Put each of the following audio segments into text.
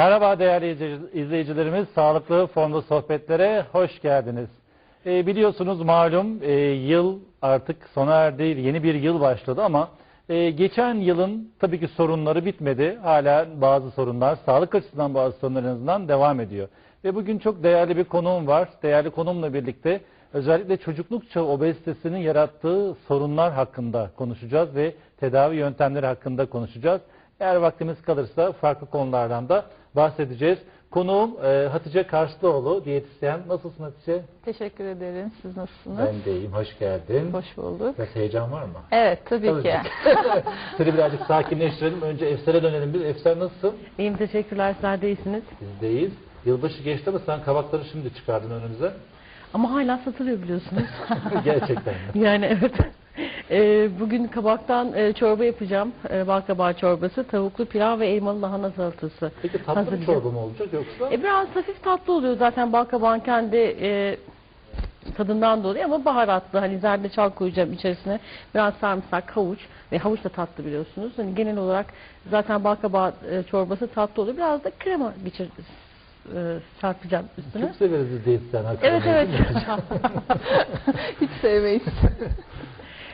Merhaba değerli izleyici- izleyicilerimiz, Sağlıklı Fonlu Sohbetlere hoş geldiniz. Ee, biliyorsunuz malum e, yıl artık sona erdi, yeni bir yıl başladı ama e, geçen yılın tabii ki sorunları bitmedi. Hala bazı sorunlar, sağlık açısından bazı sorunlar en azından devam ediyor. Ve bugün çok değerli bir konuğum var. Değerli konuğumla birlikte özellikle çocukluk çağı obezitesinin yarattığı sorunlar hakkında konuşacağız ve tedavi yöntemleri hakkında konuşacağız. Eğer vaktimiz kalırsa farklı konulardan da bahsedeceğiz. Konuğum e, Hatice Karslıoğlu, diyetisyen. Nasılsın Hatice? Teşekkür ederim. Siz nasılsınız? Ben de iyiyim, hoş geldin. Hoş bulduk. Biraz heyecan var mı? Evet tabii, Tabii ki. Seni birazcık sakinleştirelim. Önce Efser'e dönelim biz. Efser nasılsın? İyiyim teşekkürler. Sizler de iyisiniz. Biz deyiz. Yılbaşı geçti ama sen kabakları şimdi çıkardın önümüze. Ama hala satılıyor biliyorsunuz. Gerçekten yani evet. Ee, bugün kabaktan e, çorba yapacağım. E, bal kabağı çorbası, tavuklu pilav ve elmalı lahana salatası. Peki tatlı bir çorba mı olacak yoksa? E, biraz hafif tatlı oluyor zaten bal kabağın kendi e, tadından dolayı ama baharatlı. Hani zerdeçal koyacağım içerisine. Biraz sarımsak, havuç ve havuç da tatlı biliyorsunuz. Hani genel olarak zaten bal kabağı e, çorbası tatlı oluyor. Biraz da krema geçir, e, çarpacağım üstüne. Çok severiz biz diyetisyen Evet evet. Hiç sevmeyiz.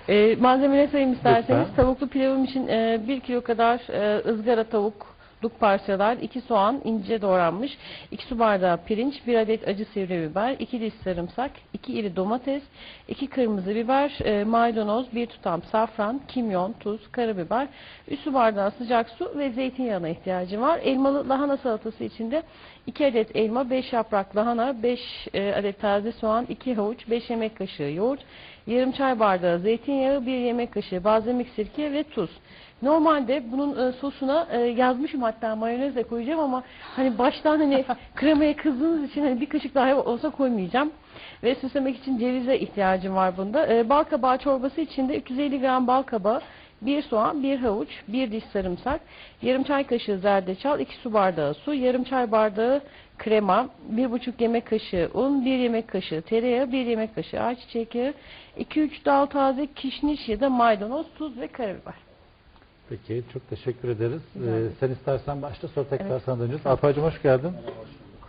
E, malzemeleri sayayım isterseniz. Lütfen. Tavuklu pilavım için e, 1 kilo kadar e, ızgara tavukluk parçalar, 2 soğan ince doğranmış, 2 su bardağı pirinç, 1 adet acı sivri biber, 2 diş sarımsak, 2 iri domates, 2 kırmızı biber, e, maydanoz, 1 tutam safran, kimyon, tuz, karabiber, 3 su bardağı sıcak su ve zeytinyağına ihtiyacım var. Elmalı lahana salatası için de 2 adet elma, 5 yaprak lahana, 5 e, adet taze soğan, 2 havuç, 5 yemek kaşığı yoğurt, yarım çay bardağı zeytinyağı, 1 yemek kaşığı balzamik sirke ve tuz. Normalde bunun e, sosuna e, yazmışım hatta mayonez de koyacağım ama hani baştan hani kremaya kızdığınız için hani bir kaşık daha olsa koymayacağım. Ve süslemek için cevize ihtiyacım var bunda. E, bal kabağı çorbası için de 350 gram bal kabağı, 1 soğan, 1 havuç, 1 diş sarımsak, yarım çay kaşığı zerdeçal, 2 su bardağı su, yarım çay bardağı krema, 1,5 yemek kaşığı un, 1 yemek kaşığı tereyağı, 1 yemek kaşığı ayçiçek yağı, 2-3 dal taze kişniş ya da maydanoz, tuz ve karabiber. Peki çok teşekkür ederiz. Ee, sen istersen başla sonra tekrar Evet. sana döneceğiz. Alpaycığım hoş geldin.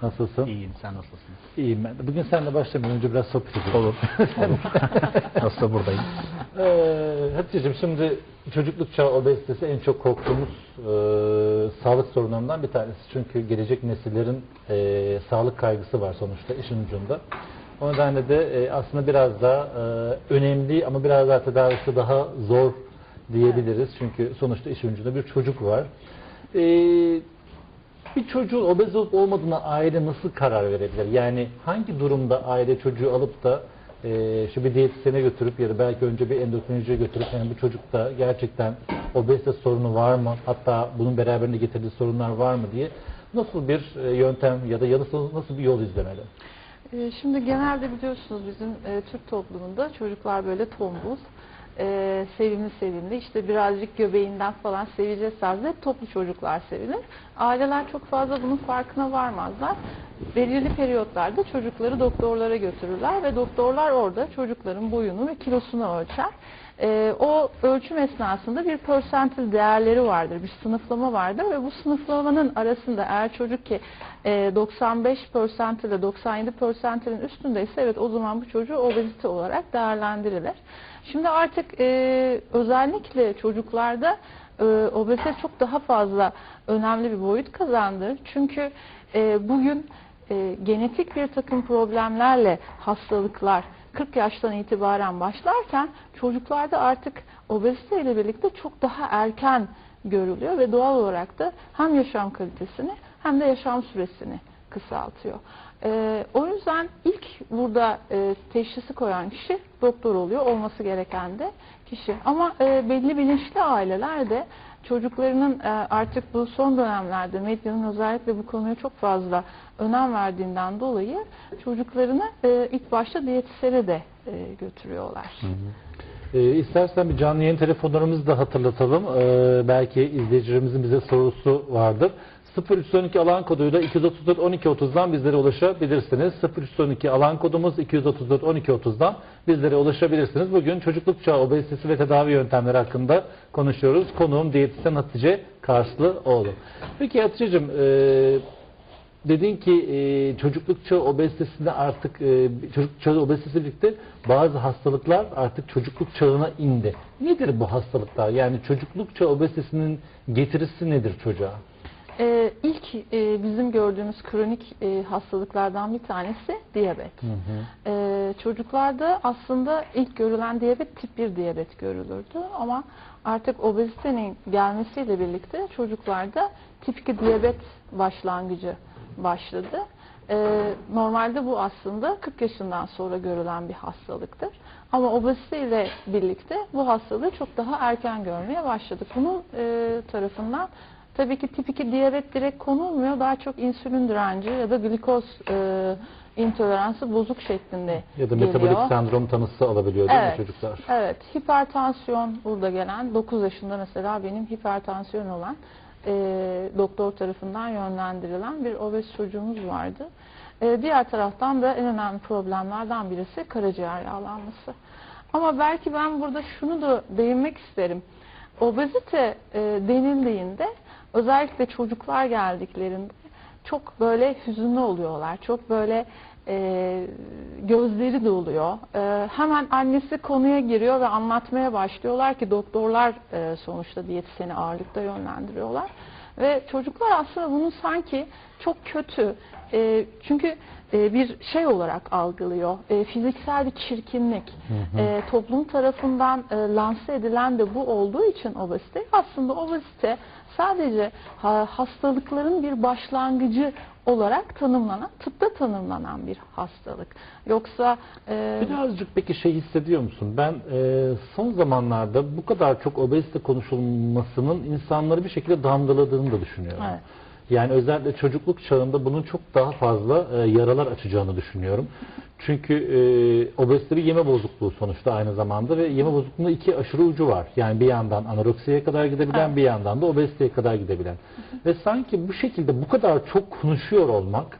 Nasılsın? İyiyim, sen nasılsın? İyiyim ben de. Bugün seninle başlamayalım. Önce biraz sohbet edelim. Olur. Olur. Nasılsa buradayım. Ee, Hatice'cim şimdi çocukluk çağı obezitesi en çok korktuğumuz e, sağlık sorunlarından bir tanesi. Çünkü gelecek nesillerin e, sağlık kaygısı var sonuçta işin ucunda. O nedenle de e, aslında biraz daha e, önemli ama biraz daha tedavisi daha zor diyebiliriz. Çünkü sonuçta işin ucunda bir çocuk var. E, bir çocuğun obez olup olmadığına aile nasıl karar verebilir? Yani hangi durumda aile çocuğu alıp da e, şu bir diyetisyene götürüp ya da belki önce bir endokrinolojiye götürüp yani bu çocukta gerçekten obezite sorunu var mı? Hatta bunun beraberinde getirdiği sorunlar var mı diye nasıl bir e, yöntem ya da nasıl, nasıl bir yol izlemeli? Ee, Şimdi genelde biliyorsunuz bizim e, Türk toplumunda çocuklar böyle tombul, e, sevimli sevimli, işte birazcık göbeğinden falan seveceğiz tarzı hep toplu çocuklar sevilir. Aileler çok fazla bunun farkına varmazlar. Belirli periyotlarda çocukları doktorlara götürürler ve doktorlar orada çocukların boyunu ve kilosunu ölçer. Ee, o ölçüm esnasında bir persentil değerleri vardır, bir sınıflama vardır ve bu sınıflamanın arasında eğer çocuk ki e, 95 persentil ile 97 persentilin üstündeyse evet o zaman bu çocuğu obezite olarak değerlendirilir. Şimdi artık e, özellikle çocuklarda e, obezite çok daha fazla önemli bir boyut kazandı. Çünkü e, bugün e, genetik bir takım problemlerle hastalıklar 40 yaştan itibaren başlarken çocuklarda artık obezite ile birlikte çok daha erken görülüyor ve doğal olarak da hem yaşam kalitesini hem de yaşam süresini kısaltıyor. Ee, o yüzden ilk burada e, teşhisi koyan kişi doktor oluyor, olması gereken de kişi. Ama e, belli bilinçli aileler de çocuklarının e, artık bu son dönemlerde medyanın özellikle bu konuya çok fazla önem verdiğinden dolayı çocuklarını e, ilk başta diyetisyene de e, götürüyorlar. E, istersen bir canlı yayın telefonlarımızı da hatırlatalım. E, belki izleyicilerimizin bize sorusu vardır. 0312 alan koduyla 234 1230'dan bizlere ulaşabilirsiniz. 0312 alan kodumuz 234 1230'dan bizlere ulaşabilirsiniz. Bugün çocukluk çağı obezitesi ve tedavi yöntemleri hakkında konuşuyoruz. Konuğum diyetisyen Hatice Karslıoğlu. Peki Hatice'cim e, dedin ki e, çocukluk çağı obezitesinde artık e, çocukluk çağı obezitesi birlikte bazı hastalıklar artık çocukluk çağına indi. Nedir bu hastalıklar? Yani çocukluk çağı obezitesinin getirisi nedir çocuğa? Ee, ilk e, bizim gördüğümüz kronik e, hastalıklardan bir tanesi diyabet. Ee, çocuklarda aslında ilk görülen diyabet tip 1 diyabet görülürdü ama artık obezitenin gelmesiyle birlikte çocuklarda tip 2 diyabet başlangıcı başladı. Ee, normalde bu aslında 40 yaşından sonra görülen bir hastalıktır. Ama obezite ile birlikte bu hastalığı çok daha erken görmeye başladık. Bunun e, tarafından tabii ki tip 2 diyabet direkt konulmuyor. Daha çok insülin direnci ya da glikoz e, intoleransı bozuk şeklinde Ya da geliyor. metabolik sendrom tanısı alabiliyor değil Evet. mi çocuklar? Evet, hipertansiyon burada gelen 9 yaşında mesela benim hipertansiyon olan e, doktor tarafından yönlendirilen bir obez çocuğumuz vardı. E, diğer taraftan da en önemli problemlerden birisi karaciğer yağlanması. Ama belki ben burada şunu da değinmek isterim. Obezite e, denildiğinde özellikle çocuklar geldiklerinde çok böyle hüzünlü oluyorlar. Çok böyle e, gözleri doluyor. E, hemen annesi konuya giriyor ve anlatmaya başlıyorlar ki doktorlar e, sonuçta diyetisyeni ağırlıkta yönlendiriyorlar. Ve çocuklar aslında bunu sanki çok kötü e, çünkü e, bir şey olarak algılıyor. E, fiziksel bir çirkinlik. E, toplum tarafından e, lanse edilen de bu olduğu için obezite aslında obezite sadece ha- hastalıkların bir başlangıcı olarak tanımlanan, tıpta tanımlanan bir hastalık. Yoksa e, Birazcık peki şey hissediyor musun? Ben e, son zamanlarda bu kadar çok obezite konuşulmasının insanları bir şekilde damgaladığını da düşünüyorum. Evet. Yani özellikle çocukluk çağında bunun çok daha fazla e, yaralar açacağını düşünüyorum. Çünkü e, obezite bir yeme bozukluğu sonuçta aynı zamanda ve yeme bozukluğunda iki aşırı ucu var. Yani bir yandan anoreksiye kadar gidebilen bir yandan da obeziteye kadar gidebilen. Ve sanki bu şekilde bu kadar çok konuşuyor olmak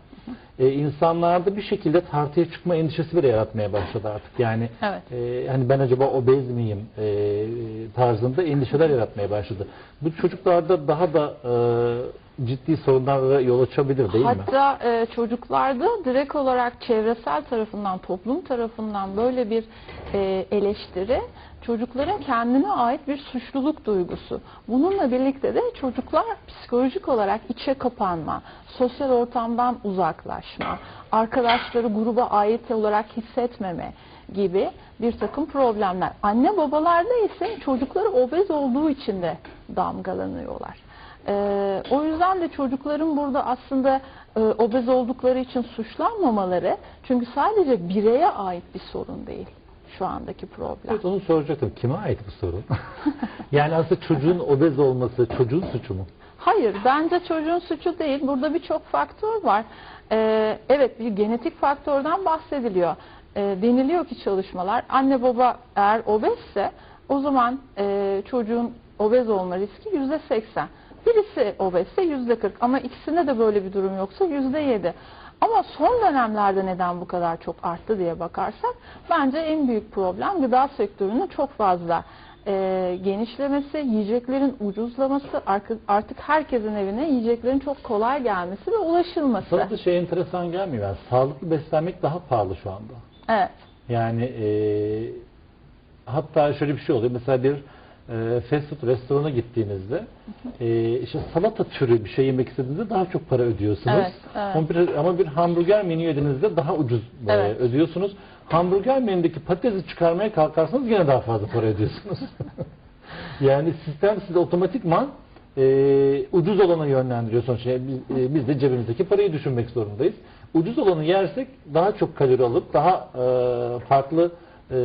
e, insanlarda bir şekilde tartıya çıkma endişesi bile yaratmaya başladı artık. Yani Evet. e, hani ben acaba obez miyim e, tarzında endişeler yaratmaya başladı. Bu çocuklarda daha da e, ciddi sorunlara yol açabilir değil mi? Hatta e, çocuklarda direkt olarak çevresel tarafından, toplum tarafından böyle bir e, eleştiri çocukların kendine ait bir suçluluk duygusu. Bununla birlikte de çocuklar psikolojik olarak içe kapanma, sosyal ortamdan uzaklaşma, arkadaşları gruba ait olarak hissetmeme gibi bir takım problemler. Anne babalarda ise çocukları obez olduğu için de damgalanıyorlar. Ee, o yüzden de çocukların burada aslında e, obez oldukları için suçlanmamaları çünkü sadece bireye ait bir sorun değil şu andaki problem. Evet onu soracaktım. Kime ait bu sorun? yani aslında çocuğun obez olması çocuğun suçu mu? Hayır, bence çocuğun suçu değil. Burada birçok faktör var. Ee, evet, bir genetik faktörden bahsediliyor. Ee, deniliyor ki çalışmalar, anne baba eğer obezse o zaman e, çocuğun obez olma riski yüzde seksen. Birisi obezse yüzde kırk ama ikisinde de böyle bir durum yoksa yüzde yedi. Ama son dönemlerde neden bu kadar çok arttı diye bakarsak bence en büyük problem gıda sektörünün çok fazla e, genişlemesi, yiyeceklerin ucuzlaması, artık, herkesin evine yiyeceklerin çok kolay gelmesi ve ulaşılması. Sana da şey enteresan gelmiyor. Yani sağlıklı beslenmek daha pahalı şu anda. Evet. Yani e, hatta şöyle bir şey oluyor. Mesela bir e, fast food restorana gittiğinizde e, işte salata türü bir şey yemek istediğinizde daha çok para ödüyorsunuz. Evet, evet. Ama, bir, ama bir hamburger menü yediğinizde daha ucuz e, Evet. ödüyorsunuz. Hamburger menüdeki patatesi çıkarmaya kalkarsanız yine daha fazla para ödüyorsunuz. yani sistem sizi otomatikman e, ucuz olana yönlendiriyor sonuçta. Yani Biz, e, biz de cebimizdeki parayı düşünmek zorundayız. Ucuz olanı yersek daha çok kalori alıp daha e, farklı e,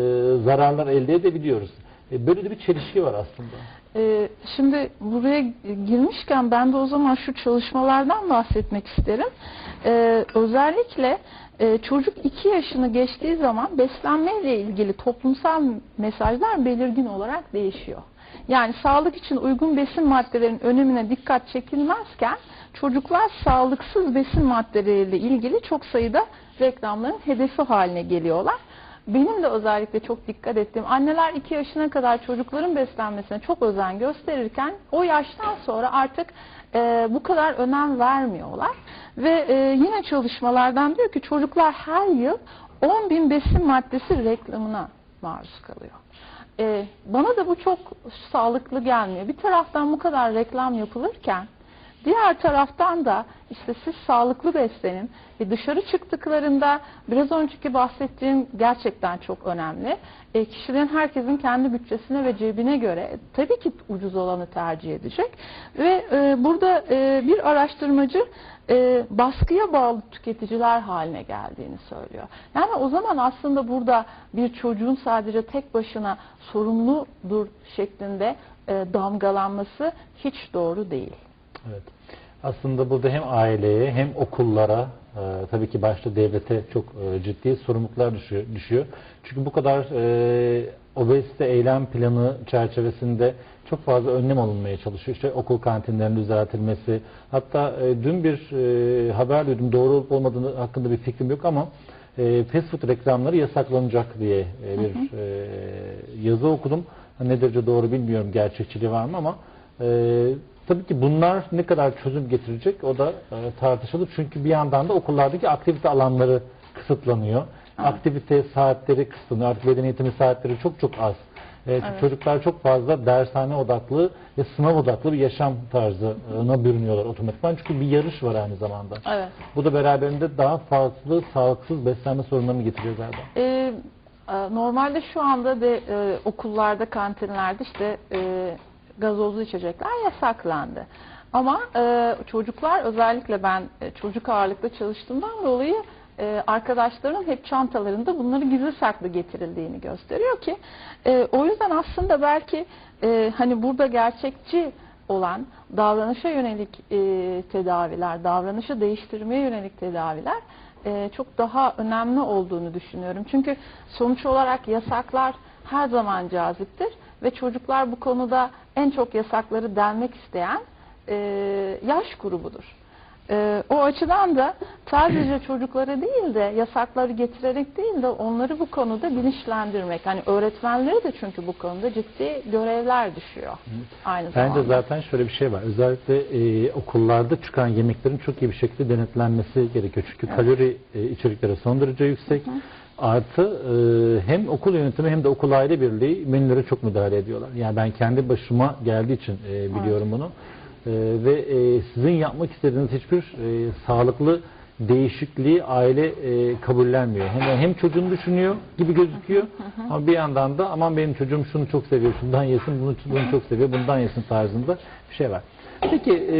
zararlar elde edebiliyoruz. E, böyle de bir çelişki var aslında. Ee, şimdi buraya girmişken ben de o zaman şu çalışmalardan bahsetmek isterim. Ee, özellikle e, çocuk 2 yaşını geçtiği zaman beslenmeyle ilgili toplumsal mesajlar belirgin olarak değişiyor. Yani sağlık için uygun besin maddelerinin önemine dikkat çekilmezken çocuklar sağlıksız besin maddeleriyle ilgili çok sayıda reklamların hedefi haline geliyorlar. Benim de özellikle çok dikkat ettiğim anneler 2 yaşına kadar çocukların beslenmesine çok özen gösterirken o yaştan sonra artık e, bu kadar önem vermiyorlar. Ve e, yine çalışmalardan diyor ki çocuklar her yıl 10 bin besin maddesi reklamına maruz kalıyor. E, bana da bu çok sağlıklı gelmiyor. Bir taraftan bu kadar reklam yapılırken diğer taraftan da işte siz sağlıklı beslenin ve dışarı çıktıklarında biraz önceki bahsettiğim gerçekten çok önemli. E, kişilerin herkesin kendi bütçesine ve cebine göre tabii ki ucuz olanı tercih edecek ve e, burada e, bir araştırmacı e, baskıya bağlı tüketiciler haline geldiğini söylüyor. Yani o zaman aslında burada bir çocuğun sadece tek başına sorumludur şeklinde e, damgalanması hiç doğru değil. Evet. Aslında burada hem aileye hem okullara e, tabii ki başta devlete çok e, ciddi sorumluluklar düşüyor. düşüyor. Çünkü bu kadar e, obezite eylem planı çerçevesinde çok fazla önlem alınmaya çalışıyor. İşte okul kantinlerinin düzeltilmesi. Hatta e, dün bir e, haber duydum. Doğru olup olmadığını hakkında bir fikrim yok ama e, fast food reklamları yasaklanacak diye e, bir e, yazı okudum. Ne derece doğru bilmiyorum gerçekçiliği var mı ama e, tabii ki bunlar ne kadar çözüm getirecek o da e, tartışılır. Çünkü bir yandan da okullardaki aktivite alanları kısıtlanıyor. Aktivite saatleri kısıtlanıyor. Artık beden eğitimi saatleri çok çok az. E, çünkü Çocuklar çok fazla dershane odaklı ve sınav odaklı bir yaşam tarzına bürünüyorlar otomatikman. Çünkü bir yarış var aynı zamanda. Evet. Bu da beraberinde daha fazla sağlıksız beslenme sorunlarını getiriyor galiba. Ee, normalde şu anda da e, okullarda, kantinlerde işte e, gazozlu içecekler yasaklandı. Ama e, çocuklar özellikle ben e, çocuk ağırlıklı çalıştığımdan dolayı e, arkadaşların hep çantalarında bunları gizli saklı getirildiğini gösteriyor ki e, o yüzden aslında belki e, hani burada gerçekçi olan davranışa yönelik e, tedaviler, davranışı değiştirmeye yönelik tedaviler e, çok daha önemli olduğunu düşünüyorum. Çünkü sonuç olarak yasaklar her zaman caziptir ve çocuklar bu konuda en çok yasakları delmek isteyen e, yaş grubudur. E, o açıdan da sadece çocuklara değil de yasakları getirerek değil de onları bu konuda bilinçlendirmek. Hani öğretmenlere de çünkü bu konuda ciddi görevler düşüyor aynı zamanda. Bence zaten şöyle bir şey var. Özellikle e, okullarda çıkan yemeklerin çok iyi bir şekilde denetlenmesi gerekiyor. Çünkü kalori e, içerikleri son derece yüksek. Artı e, hem okul yönetimi hem de okul aile birliği menülere çok müdahale ediyorlar. Yani ben kendi başıma geldiği için e, biliyorum bunu. E, ve e, sizin yapmak istediğiniz hiçbir e, sağlıklı değişikliği aile e, kabullenmiyor. Hem, hem çocuğunu düşünüyor gibi gözüküyor ama bir yandan da aman benim çocuğum şunu çok seviyor, şundan yesin, bunu, bunu çok seviyor, bundan yesin tarzında bir şey var. Peki e,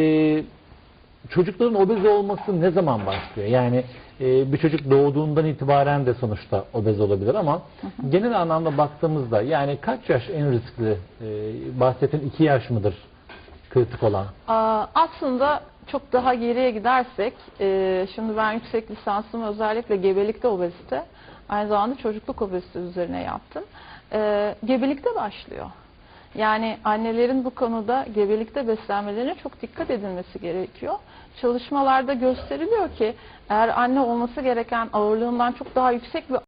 çocukların obez olması ne zaman başlıyor? Yani e, bir çocuk doğduğundan itibaren de sonuçta obez olabilir ama genel anlamda baktığımızda yani kaç yaş en riskli? E, bahsettiğin iki yaş mıdır kritik olan? Aa, Aslında çok daha geriye gidersek, e, şimdi ben yüksek lisansımı özellikle gebelikte obezite, aynı zamanda çocukluk obezite üzerine yaptım. E, gebelikte başlıyor. Yani annelerin bu konuda gebelikte beslenmelerine çok dikkat edilmesi gerekiyor. Çalışmalarda gösteriliyor ki eğer anne olması gereken ağırlığından çok daha yüksek bir